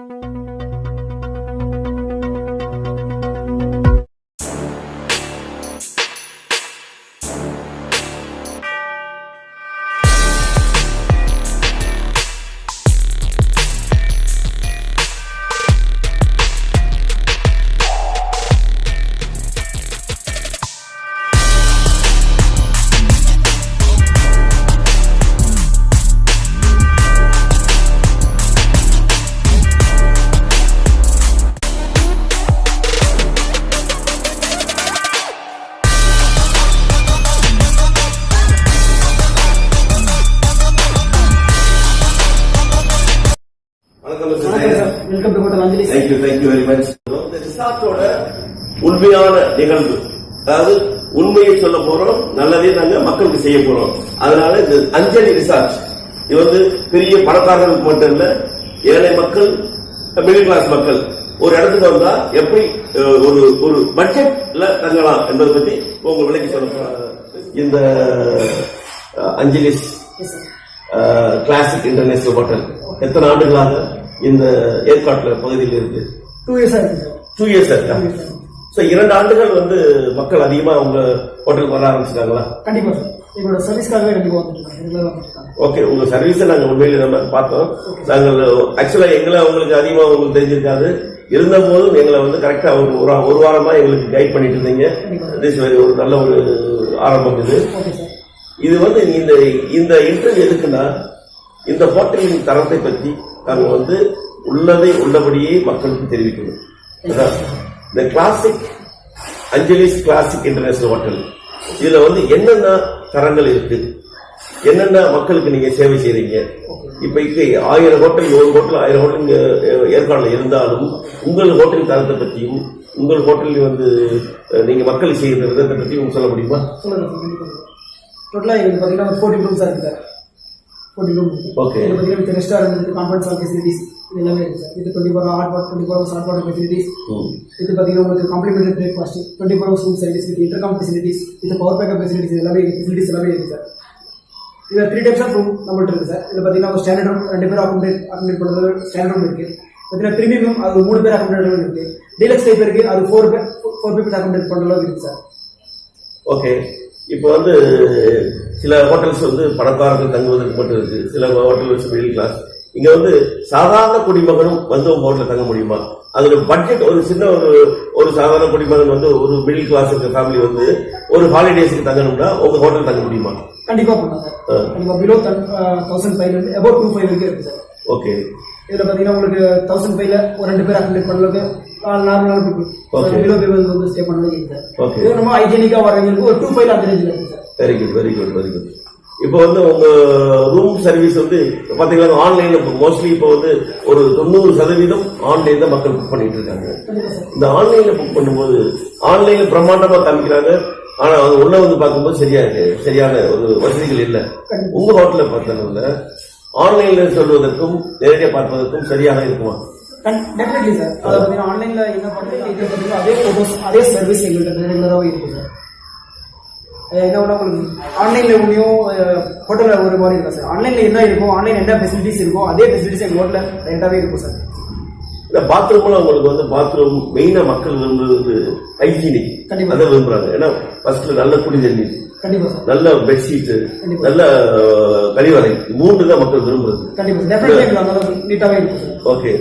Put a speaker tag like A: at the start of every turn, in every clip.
A: வணக்கம்
B: welcome to hotel Anjali
A: you very much. இந்த ரிசார்ட்டோட உண்மையான நிகழ்வு அதாவது உண்மையை சொல்ல போறோம் நல்லதே நாங்க மக்களுக்கு செய்ய போறோம் அதனால இந்த அஞ்சலி ரிசார்ட் இது வந்து பெரிய பணக்காரர்களுக்கு மட்டும் இல்ல ஏழை மக்கள் மிடில் கிளாஸ் மக்கள் ஒரு இடத்துக்கு வந்தா எப்படி ஒரு ஒரு பட்ஜெட்ல தங்கலாம் என்பதை பத்தி உங்க விலைக்கு சொல்ல. இந்த Anjali's
B: sir
A: classic international hotel எத்தனை ஆண்டுகளாக இந்த ஏற்காட்டுல பகுதியில் இருக்கு.
B: டூ இயர்ஸ்
A: டூ இயர்ஸ் இருக்கா ஸோ இரண்டு ஆண்டுகள் வந்து மக்கள் அதிகமா உங்க ஹோட்டலுக்கு வர ஆரம்பிச்சிட்டாங்களா?
B: கண்டிப்பா சார் எங்களோட சர்வீஸ்க்காகவே கண்டிப்பா வந்துருக்காங்க
A: ஓகே உங்க சர்வீஸை நாங்க உண்மையில நம்ம பார்த்தோம். நாங்கள் ஆக்சுவலா எங்களை உங்களுக்கு அதிகமா உங்களுக்கு தெரிஞ்சிருக்காது. இருந்த போதும் எங்களை வந்து கரெக்டா ஒரு ஒரு ஒரு வாரமா எங்களுக்கு கைட் பண்ணிட்டு இருந்தீங்க. ஒரு நல்ல ஒரு ஆரம்பம் இது. இது வந்து இந்த இந்த இன்டர்வியூ எதுக்குன்னா இந்த ஹோட்டலின் தரத்தை பற்றி நாங்க வந்து உள்ளதை உள்ளபடியே மக்களுக்கு தெரிவிக்கணும் இந்த classic Anjali's classic international hotel இதுல வந்து என்னென்ன தரங்கள் இருக்கு? என்னென்ன மக்களுக்கு நீங்க சேவை செய்யறீங்க இப்ப இங்க ஆயிரம் ஹோட்டல் ஒரு ஹோட்டல் ஆயிரம் ஹோட்டல் ஏற்காடுல இருந்தாலும் உங்கள் ஹோட்டல் தரத்தை பற்றியும் உங்கள் ஹோட்டலில் வந்து நீங்க மக்கள் செய்யற விதத்தை பற்றியும் சொல்ல முடியுமா?
B: சொல்லுங்க டோட்டலா கண்டிப்பா பாத்தீங்கன்னா பார்த்தீங்கன்னா ஃபோர்ட்டி ரூம்ஸாக இருக்கு சார். Forty room. இதில் பார்த்தீங்கன்னா with restaurant with conference hall facilities இது எல்லாமே இருக்கு சார் இது twenty four hot water twenty four hours hot water facilities. இது பார்த்தீங்கன்னா உங்களுக்கு complimentary breakfast twenty four hours room service with intercom facilities with power backup facilities எல்லாமே facilities எல்லாமே இருக்கு சார் இதில் த்ரீ டைப்ஸ் ஆஃப் ரூம் நம்மள்ட்ட இருக்கு சார் இதில் பார்த்தீங்கன்னா ஒரு ஸ்டாண்டர்ட் ரூம் ரெண்டு பேர் அக்கோமடேட் அக்கோமடேட் பண்ணுறது ஸ்டாண்டர்ட் ரூம் இருக்கு. பார்த்தீங்கன்னா ப்ரீமியம் அது மூணு பேர் அக்கோமடேட் இருக்கு. டீலக்ஸ் டைப் இருக்கு அது ஃபோர் பேர் ஃபோர் பீப்புள் அக்கோமடேட் பண்ணுற அளவுக்கு சார்
A: ஓகே இப்போ வந்து சில ஹோட்டல்ஸ் வந்து பணக்காரர்கள் தங்குவதற்கு மட்டும் இருக்கு. சில ஹோட்டல்ஸ் மிடில் கிளாஸ் இங்க வந்து சாதாரண குடிமகனும் வந்து உங்க ஹோட்டல்ல தங்க முடியுமா? அதுல பட்ஜெட் ஒரு சின்ன ஒரு ஒரு சாதாரண குடிமகன் வந்து ஒரு மிடில் கிளாஸ் ஃபேமிலி வந்து ஒரு ஹாலிடேஸ்க்கு தங்கணும்னா உங்க ஹோட்டல் தங்க முடியுமா?
B: கண்டிப்பா பண்ணலாம் சார்.
A: ஆ.
B: கண்டிப்பா பிலோ தௌசண்ட் ஃபைவ் இருந்து அபவுட் டூ ஃபைவ் வரைக்கும் இருக்கு சார்.
A: ஓகே
B: இதுல பாத்தீங்கன்னா உங்களுக்கு தௌசண்ட் ஃபைவ்ல ஒரு ரெண்டு பேர் அக்கோமடேட் பண்ண அளவுக்கு நார்மலான பீப்புள். பிலோ பீப்புள் வந்து ஸ்டே பண்ண அளவுக்கு இருக்கு சார்
A: Okay.
B: இது நம்ம ஹைஜீனிக்கா வரவங்களுக்கு ஒரு டூ ஃபைவ் அந்த ரேஞ்சில் sir
A: very good very good very good இப்போ வந்து உங்க ரூம் சர்வீஸ் வந்து பாத்தீங்கன்னா ஆன்லைன்ல மோஸ்ட்லி இப்போ வந்து ஒரு தொண்ணூறு சதவீதம் ஆன்லைன்ல மக்கள் புக் பண்ணிட்டு இருக்காங்க. இந்த ஆன்லைன்ல புக் பண்ணும்போது ஆன்லைன்ல பிரம்மாண்டமா காமிக்கிறாங்க. ஆனா அது உள்ள வந்து பார்க்கும்போது சரியா இருக்கு. சரியான ஒரு வசதிகள் இல்ல. உங்க ஹோட்டல்ல பார்த்ததுல ஆன்லைன்ல சொல்வதற்கும் நேரடியா பார்ப்பதற்கும் சரியாக இருக்குமா?
B: டெஃபினெட்லி சார் அதை பார்த்தீங்கன்னா ஆன்லைன்ல என்ன பார்த்தீங்கன்னா அதே ஃபோட்டோஸ் அதே சர்வீஸ் எங்கள்கிட்ட ரெகுலராகவே இருக்கும் சார் என்ன உங்களுக்கு ஆன்லைன்ல ஒன்றையும் ஹோட்டலில் ஒரு மாதிரி இருக்கும் சார் ஆன்லைன்ல என்ன இருக்கும் ஆன்லைன் என்ன ஃபெசிலிட்டிஸ் இருக்கோ அதே ஃபெசிலிட்டிஸ் எங்கள் ஹோட்டலில் ரெண்டாவே இருக்கும் சார்
A: இந்த பாத்ரூம்ல உங்களுக்கு வந்து பாத்ரூம் மெயினா மக்கள் விரும்புறது ஹைஜீனிக். அதை விரும்புறாங்க. ஏன்னா ஃபர்ஸ்ட்ல நல்ல குடி தண்ணீர் நல்ல பெட்ஷீட். நல்ல கழிவறை. மூன்று தான் மக்கள் விரும்புறது. ஓகே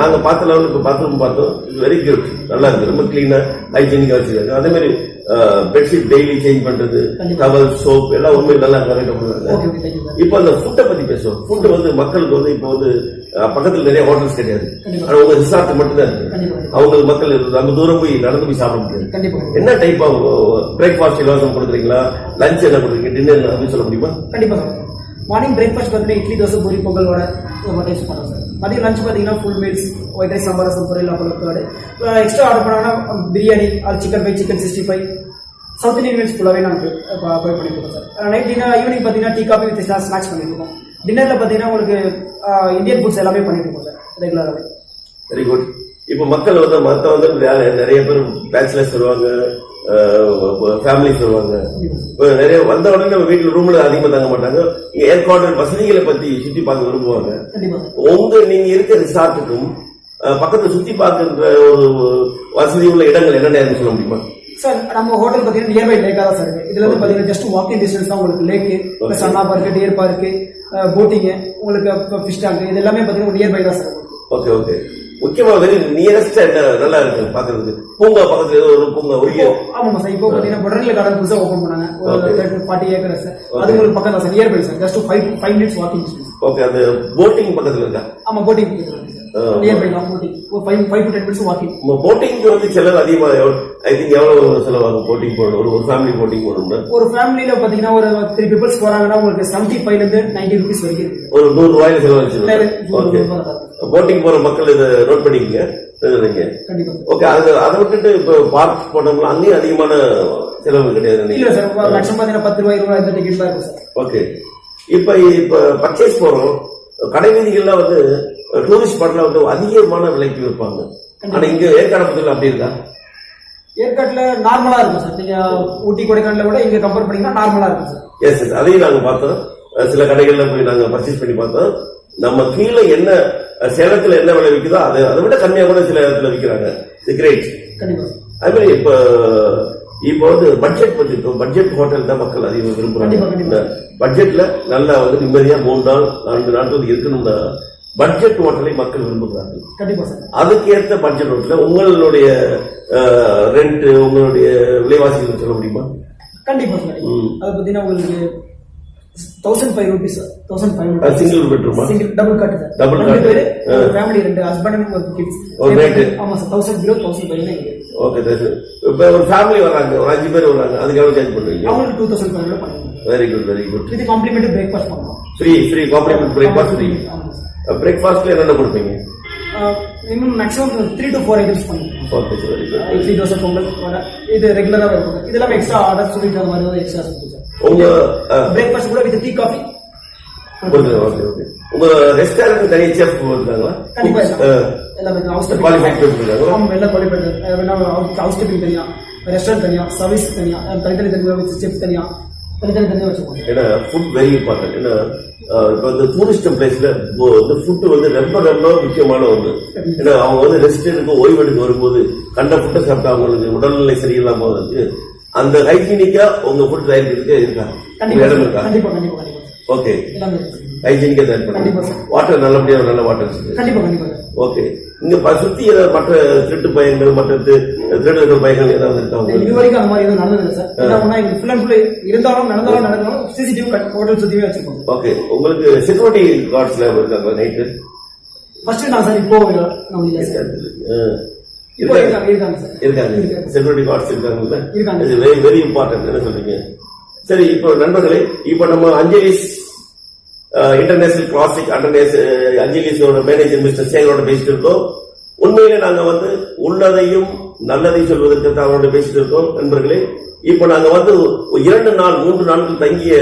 A: நாங்க பார்த்த லெவலுக்கு பாத்ரூம் பார்த்தோம். வெரி குட் நல்லா இருக்கு. ரொம்ப கிளீனா ஹைஜீனிக்கா வச்சிருக்காங்க. அதே மாதிரி பெட்ஷீட் டெய்லி சேஞ்ச் பண்றது. டவல் சோப் எல்லாம் உண்மை நல்லா
B: தேங்க்யூ சார்
A: இப்போ அந்த ஃபுட்டை பத்தி பேசுவோம். ஃபுட் வந்து மக்களுக்கு வந்து இப்போ வந்து பக்கத்துல நிறைய ஹோட்டல்ஸ் கிடையாது. ஆனா உங்க ரிசார்ட் மட்டும் தான் இருக்கு. அவங்களுக்கு மக்கள் அந்த தூரம் போய் நடந்து போய் சாப்பிட முடியாது. என்ன டைப் ஆஃப் பிரேக்ஃபாஸ்ட் இலவசம் கொடுக்குறீங்களா? லஞ்ச் என்ன கொடுக்குறீங்க? டின்னர் அப்படின்னு சொல்ல முடியுமா?
B: கண்டிப்பா சார். மார்னிங் பிரேக்ஃபாஸ்ட் பார்த்தீங்கன்னா இட்லி தோசை பூரி பொங்கல் வடை டேஸ்ட் பண்ணுறோம் சார். மதியம் லஞ்ச் பார்த்தீங்கன்னா full meals white rice sambar rasam பொரியல் அப்பளம் கார்டு எக்ஸ்ட்ரா ஆர்டர் பண்ணாங்கன்னா biryani or chicken fry chicken sixty five south Indian meals ஃபுல்லாகவே நாங்கள் ப்ரொவைட் பண்ணி கொடுப்போம் சார். நைட் டின்னர் ஈவினிங் பார்த்தீங்கன்னா டீ காஃபி வித் ஸ்நாக்ஸ் பண்ணிட்டு இருக்கோம். டின்னரில் பார்த்தீங்கன்னா உங்களுக்கு இந்தியன் ஃபுட்ஸ் எல்லாமே பண்ணிட்டு இருக்கோம் சார் ரெகுலராகவே
A: வெரி குட் இப்போ மக்கள் வந்து மத்த வந்து நிறைய பேர் பேச்சுலர்ஸ் வருவாங்க ஃபேமிலிஸ் வருவாங்க. நிறைய வந்த உடனே நம்ம வீட்டுல ரூம்ல அதிகமா தங்க மாட்டாங்க. ஏர் கார்டன் வசதிகளை பத்தி சுத்தி பார்க்க விரும்புவாங்க. உங்க நீங்க இருக்க ரிசார்ட்டுக்கும் அஹ், பக்கத்துல சுத்தி பார்க்கின்ற ஒரு வசதி உள்ள இடங்கள் என்னென்ன சொல்ல முடியுமா?
B: சார் நம்ம ஹோட்டல் பார்த்தீங்கன்னா நியர்பை லேக்காக தான் சார் இருக்கு. இதுல இருந்து பார்த்தீங்கன்னா ஜஸ்ட் வாக்கிங் டிஸ்டன்ஸ் தான் உங்களுக்கு lake plus Anna park deer park boating உங்களுக்கு ஃபிஷ் டேங்க் இது எல்லாமே பார்த்தீங்கன்னா நியர்பை தான் சார்.
A: ஓகே ஓகே முக்கியமா வெரி நியரஸ்ட் நல்லா இருக்கு பாக்குறதுக்கு. பூங்கா பக்கத்துல ஏதோ ஒரு பூங்கா ஒரு
B: ஆமாம் சார். இப்போ பார்த்தீங்கன்னா பொடனில் கார்டன் புதுசாக ஓப்பன் பண்ணாங்க. ஒரு ஃபார்ட்டி ஏக்கர்ஸ் அது உங்களுக்கு பக்கம் தான் sir nearby sir just five five minutes walking
A: okay அந்த போட்டிங் பக்கத்துல இருக்கா?
B: ஆமா போட்டிங் நியர்பை தான் போட்டிங் ஒரு five five to ten minutes walking
A: போட்டிங்க்கு வந்து செலவு அதிகமா ஐ திங்க் எவ்வளவு செலவாகும் போட்டிங் போடணும் ஒரு ஒரு ஃபேமிலி போட்டிங் போடணும்னா
B: ஒரு ஃபேமிலியில பாத்தீங்கன்னா ஒரு த்ரீ பீப்புள்ஸ் போறாங்கன்னா உங்களுக்கு செவன்டி ஃபைவ்ல இருந்து நைன்டி ருபீஸ் வரைக்கும்
A: ஒரு நூறு ரூபாயில செலவழிச்சு ஓகே. போட்டிங் போற மக்கள் இதை நோட் பண்ணிக்கங்க. ஓகே அது அதை விட்டுட்டு இப்போ பார்க் போனோம்னா அங்கேயும் அதிகமான செலவு கிடையாது
B: இல்ல சார் மேக்ஸிமம் பத்து ரூபாய் இருபது இந்த டிக்கெட் தான் இருக்கும் சார்.
A: ஓகே இப்போ இப்போ பர்ச்சேஸ் போறோம். கடை வீதிகள்ல வந்து டூரிஸ்ட் ஸ்பாட்ல வந்து அதிகமான விலைக்கு விற்பாங்க. ஆனா இங்க ஏற்காடு அப்படி இருக்கா?
B: ஏற்காட்டுல நார்மலா இருக்கும் சார். நீங்க ஊட்டி கொடைக்கானல விட இங்க கம்பேர் பண்ணீங்கன்னா நார்மலா இருக்கும் சார்.
A: எஸ் எஸ் அதையும் நாங்க பார்த்தோம். சில கடைகள்ல போய் நாங்க பர்ச்சேஸ் பண்ணி பார்த்தோம். நம்ம கீழே என்ன சேலத்துல என்ன விலை விற்குதோ அதை அதை விட கம்மியா கூட சில இடத்துல விற்கிறாங்க கிரேட்
B: கண்டிப்பா
A: அது மாதிரி இப்போ இப்போ வந்து பட்ஜெட் பத்தி இப்போ பட்ஜெட் ஹோட்டல் தான் மக்கள் அதிகம் விரும்புறாங்க. பட்ஜெட்ல நல்லா வந்து நிம்மதியா மூணு நாள் நான்கு நாட்கள் இருக்கணும்னா பட்ஜெட் ஹோட்டலை மக்கள் விரும்புகிறார்கள்.
B: கண்டிப்பா சார்.
A: அதுக்கேற்ற பட்ஜெட் ஹோட்டல உங்களுடைய ரெண்ட் உங்களுடைய விலைவாசிகள் சொல்ல முடியுமா?
B: கண்டிப்பா சார். அது பாத்தீங்கன்னா உங்களுக்கு thousand five rupees thousand five? Single double cot. பேரு
A: ஆ.
B: ஃபேமிலி ரெண்டு ஹஸ்பண்ட் ஒரு கிட்ஸ்
A: ஒரு night.
B: ஆமா sir thousand zero thousand five
A: okay இப்போ ஒரு ஃபேமிலி வர்றாங்க ஒரு அஞ்சு பேர் வர்றாங்க அதுக்கு சார்ஜ் பண்ணுவீங்க
B: அவங்களுக்கு டூ தௌசண்ட் ஃபைவ் பண்ணுவோம்.
A: வெரி குட் வெரி குட்
B: இது காம்ப்ளிமெண்ட் பிரேக்ஃபாஸ்ட் பண்ணுவோம்.
A: Free free compliment breakfast free பிரேக்ஃபாஸ்ட்ல என்னென்ன கொடுப்பீங்க?
B: Minimum maximum three to four items பண்ணுவோம்.
A: Okay sir very good
B: idli dosai pongal vadai இது ரெகுலராக இருக்கும். இது எல்லாமே எக்ஸ்ட்ரா ஆர்டர் சொல்லிட்டு அந்த மாதிரி எக்ஸ்ட்ரா சொல்லுங்க சார்.
A: உங்க
B: பிரேக்ஃபாஸ்ட் கூட with tea coffee
A: okay okay okay. உங்க ரெஸ்டாரண்ட் தனி செஃப் இருக்காங்களா
B: எல்லாமே ஹவுஸ்
A: people இருக்காங்களா?
B: ஆமாம் எல்லாம் ஹவுஸ் கீப்பிங் தனியா ரெஸ்டாரண்ட் தனியா சர்வீஸ் தனியா தனித்தனி தனியாக செஃப் தனியா தனித்தனி தனியாக வச்சுக்கோங்க.
A: ஏன்னா ஃபுட் வெரி இம்பார்ட்டன்ட் ஏன்னா அஹ், இப்போ இந்த டூரிஸ்ட் பிளேஸ்ல இந்த ஃபுட் வந்து ரொம்ப ரொம்ப முக்கியமான ஒன்று ஏன்னா அவங்க வந்து ரெஸ்ட் எடுக்க ஓய்வு எடுக்க வரும்போது கண்ட ஃபுட்டை சாப்பிட்டா அவங்களுக்கு உடல்நிலை சரியில்லாம போகுது அந்த ஹைஜீனிக்கா உங்க ஃபுட் தயாரிக்கிறதுக்கு இருக்கா இடம். இருக்கா. ஓகே
B: இருக்கு.
A: ஹைஜீனிக்கா தயார் பண்ணுங்க. வாட்டர் நல்லபடியா நல்ல வாட்டர் இருக்கு. ஓகே இங்க சுத்தி மற்ற திருட்டு பயங்கள் மற்ற திருடர்கள் பயங்கள் ஏதாவது இருக்கா
B: இது
A: உங்களுக்கு?
B: வரைக்கும் அந்த மாதிரி எதுவும் நடந்ததில்லை சார் இங்க ஃபுல் அண்ட் ஃபுல் இருந்தாலும் நடந்தாலும் நடந்தாலும் சிசிடிவி ஹோட்டல் சுத்தியே வச்சிருக்கோம்.
A: ஓகே உங்களுக்கு செக்யூரிட்டி கார்ட்ஸ்ல இருக்காங்க நைட்டு
B: ஃபர்ஸ்ட் நான் சார் இப்போ இப்போ
A: இருக்காங்க
B: இருக்காங்க இருக்காங்க சார்
A: இருக்காங்க. செக்யூரிட்டி கார்ட்ஸ் இருக்காங்கல்ல?
B: இருக்காங்க.
A: இது வெரி வெரி இம்பார்ட்டன்ட் என்ன சொல்றீங்க? சரி இப்போ நண்பர்களே இப்போ நம்ம அஞ்சலிஸ் இன்டர்நேஷனல் கிளாசிக் அண்டர்நேஸ் அஞ்சலிஸோட மேனேஜர் மிஸ்டர் சேகரோட பேசிட்டு இருக்கோம். உண்மையிலே நாங்க வந்து உள்ளதையும் நல்லதையும் சொல்வதற்கு தான் அவரோட பேசிட்டு இருக்கோம் நண்பர்களே. இப்போ நாங்க வந்து இரண்டு நாள் மூன்று நாட்கள் தங்கிய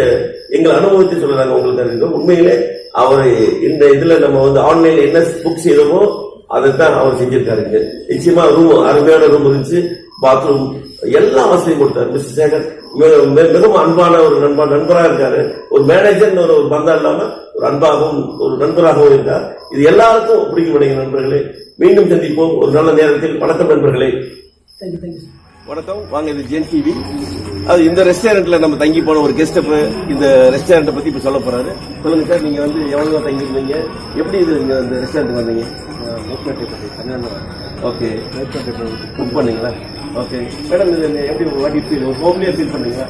A: எங்கள் அனுபவத்தை சொல்ல நாங்க உங்களுக்கு தெரிவிக்கிறோம் உண்மையிலே அவர் இந்த இதுல நம்ம வந்து ஆன்லைன்ல என்ன புக் அதை அதைத்தான் அவர் செஞ்சிருக்காருங்க. நிச்சயமா ரூம் அருமையான ரூம் இருந்துச்சு. பாத்ரூம் எல்லா வசதியும் கொடுத்தாரு. மிஸ்டர் சேகர் மிக- மிக- மிகவும் அன்பான ஒரு நண்பா நண்பரா இருக்காரு. ஒரு மேனேஜர் ஒரு பந்தம் இல்லாம ஒரு அன்பாகவும் ஒரு நண்பராகவும் இருக்கார் இது எல்லாருக்கும் பிடிக்கப்படுங்க நண்பர்களே. மீண்டும் சந்திப்போம். ஒரு நல்ல நேரத்தில். வணக்கம் நண்பர்களே. வணக்கம். வாங்க இது ஜென் டிவி அது இந்த ரெஸ்டாரண்ட்ல நம்ம தங்கி போன ஒரு கெஸ்ட் இந்த ரெஸ்டாரண்ட்டை பத்தி இப்ப சொல்ல போறாரு. சொல்லுங்க சார் நீங்க வந்து எவ்வளவு தங்கி இருந்தீங்க எப்படி இது இங்க இந்த ரெஸ்டாரண்ட் வந்தீங்க? ஓகே குக் பண்ணீங்களா? ஓகே மேடம் இது எப்படி வாட்டி ஃபீல் ஹோம்லியா ஃபீல் பண்ணீங்களா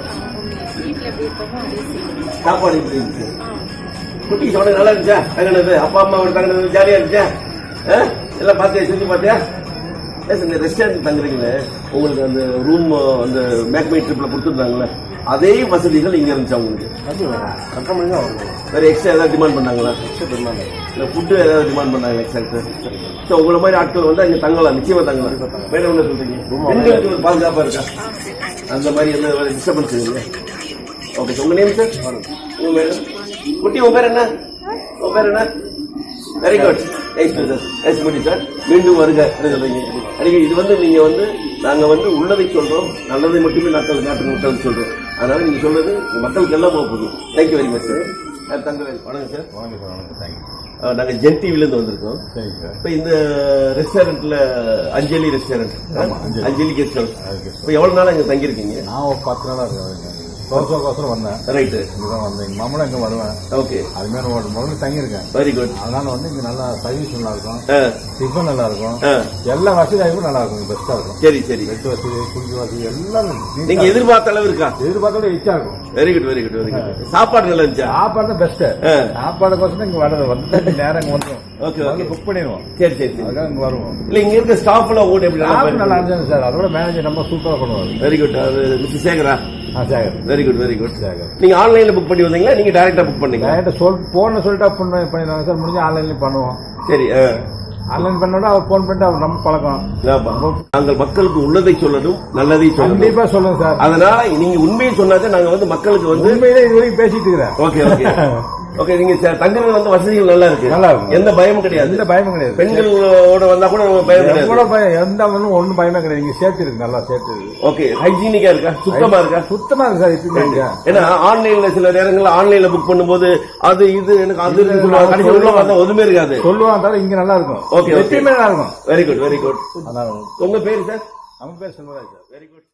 A: சாப்பாடு எப்படி இருந்துச்சு? குட்டி சொன்ன நல்லா இருந்துச்சா? தங்கினது அப்பா அம்மா தங்கினது ஜாலியா இருந்துச்சா? எல்லாம் பார்த்தியா சுத்தி பார்த்தியா? இந்த ரெஸ்டாரண்ட் தங்குறீங்களே. உங்களுக்கு அந்த ரூம் அந்த மேக்மை ட்ரிப்ல கொடுத்துருந்தாங்களே அதே வசதிகள் இங்க இருந்துச்சா உங்களுக்கு வேற எக்ஸ்ட்ரா ஏதாவது டிமாண்ட் பண்ணாங்களா? இல்ல ஃபுட்டு ஏதாவது டிமாண்ட் பண்ணாங்க எக்ஸ்ட்ரா ஸோ உங்களை மாதிரி ஆட்கள் வந்து அங்க தங்கலாம் நிச்சயமா தங்கலாம். மேடம் என்ன சொல்றீங்க? பெண்களுக்கு ஒரு பாதுகாப்பா இருக்கா? அந்த மாதிரி எந்த டிஸ்டர்பன்ஸ் இல்லையா ஓகே சார் உங்க நேம் சார் உங்க மேடம் குட்டி உங்க பேர் என்ன? உங்க பேர் என்ன? வெரி குட் நைஸ் பண்ணி சார் மீண்டும் வருக. சொல்றீங்க? இது வந்து நீங்க வந்து நாங்க வந்து உள்ளதை சொல்றோம் நல்லதை மட்டுமே மக்கள் நாட்டு மக்களுக்கு சொல்றோம். அதனால நீங்க சொல்றது மக்களுக்கு எல்லாம் போக போகுது. Thank you very much sir Thangavel வணக்கம் சார்
C: வணக்கம் சார் வணக்கம். தேங்க்யூ
A: அஹ், நாங்க ஜென் டிவில இருந்து வந்திருக்கோம். இப்ப இந்த ரெஸ்டாரண்ட்ல Anjali restaurant
C: Anjali.
A: Guest house இப்ப எவ்வளவு நாள் இங்க தங்கியிருக்கீங்க?
C: நான் பத்து நாளாக இருக்கேன் தோசைக்கோசரம் வந்தேன்.
A: ரைட்டு
C: இங்கே தான் வந்தேன். மாமனும் இங்கே வருவேன்.
A: ஓகே
C: அதுமாரி ஒரு முதல்ல தங்கியிருக்கேன்.
A: வெரி குட்
C: அதனால வந்து இங்கே நல்லா சர்வீஸ் நல்லா இருக்கும். டிஃபன் நல்லா இருக்கும். எல்லா வசதி வாய்ப்பும் நல்லா இருக்கும். பெஸ்ட்டாக இருக்கும்.
A: சரி சரி.
C: வெட்டு வசதி குடிக்க வசதி எல்லாம்
A: நீங்க எதிர்பார்த்த அளவு இருக்கா
C: இருக்கும். எதிர்பார்த்தோட ரிச்சா இருக்கும்.
A: Very good very good very good சாப்பாடு நல்லா இருந்துச்சா?
C: சாப்பாடு தான் பெஸ்ட்டு. சாப்பாடுக்கோசரம் இங்கே வர்றது. வந்து நேரம் வந்துடும்
A: Okay.
C: புக் பண்ணிடுவோம்.
A: சரி சரி சரி.
C: அதுக்காக இங்கே வருவோம்.
A: இல்ல இங்க இருக்க ஸ்டாஃப் எல்லாம் ஓட்டு எப்படி
C: நல்லா சார். அதோட மேனேஜர் நம்ம சூப்பராக பண்ணுவார்
A: வெரி குட் அது மிஸ்டர் சேகரா?
C: ஆ Sekar.
A: Very good very good
C: Sekar.
A: நீங்க ஆன்லைன்ல புக் பண்ணி வந்தீங்களா? நீங்க டைரக்டா புக் பண்ணீங்களா?
C: என்கிட்ட சொல் போன சொல்லிட்டு பண்ண பண்ணிடுவாங்க சார். முடிஞ்சு ஆன்லைன்லயும் பண்ணுவோம்.
A: சரி.
C: ஆன்லைன் பண்ணோட அவர் ஃபோன் பண்ணிட்டு அவர் நம்ம பழக்கம்.
A: நாங்கள் மக்களுக்கு உள்ளதை சொல்லணும் நல்லதை சொல்லணும்.
C: கண்டிப்பா சொல்லுங்க சார்.
A: அதனால நீங்க உண்மையை சொன்னாதான் நாங்க வந்து மக்களுக்கு வந்து
C: உண்மையிலே இது வரைக்கும் பேசிட்டு இருக்கிறேன்.
A: ஓகே ஓகே ஓகே நீங்க தங்குறது வந்து வசதிகள் நல்லா இருக்கு.
C: நல்லா இருக்கு.
A: எந்த பயமும் கிடையாது.
C: எந்த பயமும் கிடையாது.
A: பெண்களோட வந்தா கூட பயம் கிடையாது.
C: எவ்வளவு பயம் எந்த ஒன்றும் ஒன்றும் பயமே கிடையாது. இங்க சேஃப்டி இருக்கு நல்லா சேஃப்டி இருக்கு.
A: ஓகே ஹைஜீனிக்கா இருக்கா? சுத்தமா இருக்கா?
C: சுத்தமா இருக்கு சார் இப்ப இங்க
A: ஏன்னா ஆன்லைன்ல சில நேரங்கள்ல ஆன்லைன்ல புக் பண்ணும்போது அது இது எனக்கு அது கடைசி உள்ள பார்த்தா ஒதுமே இருக்காது.
C: சொல்லுவாங்க தவிர இங்க நல்லா இருக்கும்.
A: Okay.
C: எப்பயுமே நல்லா இருக்கும்.
A: வெரி குட் வெரி குட் உங்க பேரு சார்
C: அவங்க பேர் செல்வராஜ் சார்.
A: Very good